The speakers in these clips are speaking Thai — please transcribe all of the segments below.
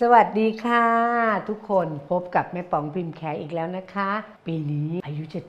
สวัสดีค่ะ ทุกคนพบกับแม่ปองพิมพ์แขอีกแล้วนะคะ ปีนี้อายุจะ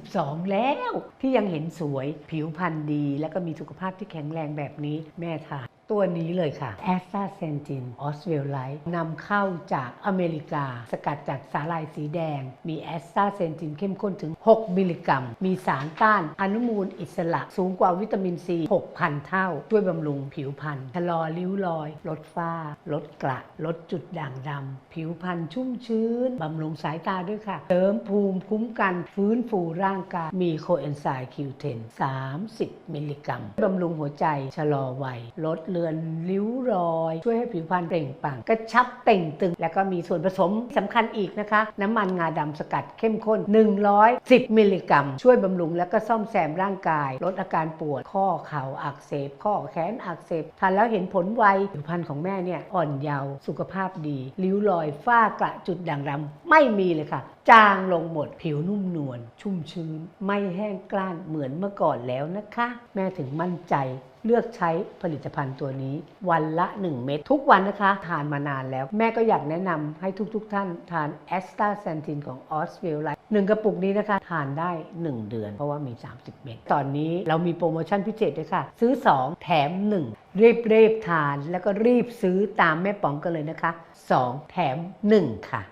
72 แล้ว ที่ยังเห็นสวย ผิวพรรณดี แล้วก็มีสุขภาพที่แข็งแรงแบบนี้แม่ทานตัวนี้เลยค่ะแอสตาเซนจินออสเวลไลท์นำเข้าจากอเมริกา สกัดจากสาหร่ายสีแดง มีแอสตาเซนจินเข้มข้นถึง 6 มิลลิกรัม มีสารต้านอนุมูลอิสระ สูงกว่าวิตามินซี 6,000 เท่า ช่วยบำรุงผิวพรรณชะลอริ้วรอย ลดฝ้า ลดกระ ลดจุดด่างดำ ผิวพรรณชุ่มชื้น บำรุงสายตาด้วยค่ะ เสริมภูมิคุ้มกันฟื้นฟูร่างกาย มีโคเอนไซม์ Q10 30 มิลลิกรัมบำรุงหัวใจชะลอวัยลดเลือนริ้วรอย ช่วยให้ผิวพรรณเปล่งปลั่งกระชับเต่งตึง แล้วก็มีส่วนผสมสำคัญอีกนะคะ น้ำมันงาดำสกัดเข้มข้น 110 มิลลิกรัม ช่วยบำรุงและก็ซ่อมแซมร่างกาย ลดอาการปวดข้อเข่าอักเสบ ข้อแขนอักเสบทานแล้วเห็นผลไวผิวพรรณของแม่เนี่ยอ่อนเยาว์สุขภาพดี ริ้วรอยฝ้ากระจุดด่างดำไม่มีเลยค่ะจางลงหมดผิวนุ่มนวลชุ่มชื้น ไม่แห้งกร้านเหมือนเมื่อก่อนแล้วนะคะ แม่ถึงมั่นใจ เลือกใช้ผลิตภัณฑ์ตัวนี้วันละ 1 เม็ดทุกวันนะคะ ทานมานานแล้ว แม่ก็อยากแนะนำให้ทุกๆทท่านทานแอสตาเซนตินของออสเวลไลหนึ่งกระปุกนี้นะคะ ทานได้ 1 เดือน เพราะว่ามี 30 เม็ดตอนนี้เรามีโปรโมชั่นพิเศษด้วยค่ะ ซื้อ 2 แถม 1 รีบเรีบทาน แล้วก็รีบซื้อตามแม่ป๋องกันเลยนะคะ 2 แถม 1 ค่ะ